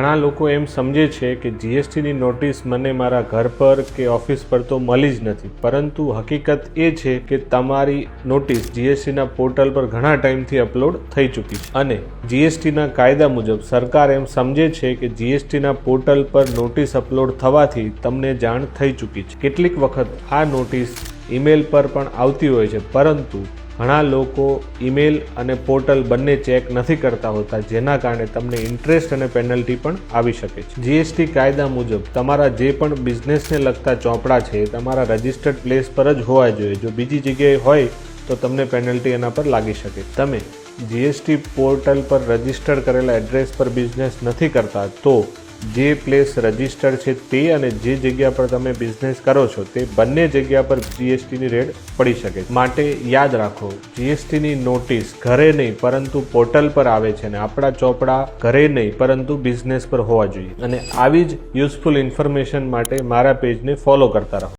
ઘણા લોકો એમ સમજે છે કે જીએસટીની નોટિસ મને મારા ઘર પર કે ઓફિસ પર તો મળી જ નથી. પરંતુ હકીકત એ છે કે તમારી નોટિસ જીએસટીના પોર્ટલ પર ઘણા ટાઈમથી અપલોડ થઈ ચૂકી છે. અને જીએસટીના કાયદા મુજબ સરકાર એમ સમજે છે કે જીએસટીના પોર્ટલ પર નોટિસ અપલોડ થવાથી તમને જાણ થઈ ચૂકી છે. કેટલીક વખત આ નોટિસ ઈમેલ પર પણ આવતી હોય છે, પરંતુ ઘણા લોકો ઈમેલ અને પોર્ટલ બંને ચેક નથી કરતા હોતા, જેના કારણે તમને ઇન્ટરેસ્ટ અને પેનલ્ટી પણ આવી શકે છે. જીએસટી કાયદા મુજબ, તમારા જે પણ બિઝનેસને લગતા ચોપડા છે, તમારા રજિસ્ટર્ડ પ્લેસ પર જ હોવા જોઈએ. જો બીજી જગ્યાએ હોય, તો તમને પેનલ્ટી એના પર લાગી શકે. તમે જીએસટી પોર્ટલ પર રજિસ્ટર કરેલા એડ્રેસ પર બિઝનેસ નથી કરતા, તો જે પ્લેસ રજિસ્ટર્ડ છે તે અને જે જગ્યા પર તમે બિઝનેસ કરો છો, તે બંને જગ્યા પર જીએસટીની રેડ પડી શકે માટે યાદ રાખો જીએસટીની નોટિસ ઘરે નહીં, પરંતુ પોર્ટલ પર આવે છે અને આપણા ચોપડા ઘરે નહીં, પરંતુ બિઝનેસ પર હોવા જોઈએ. અને આવી જ યુઝફુલ ઇન્ફોર્મેશન માટે મારા પેજને ફોલો કરતા રહો.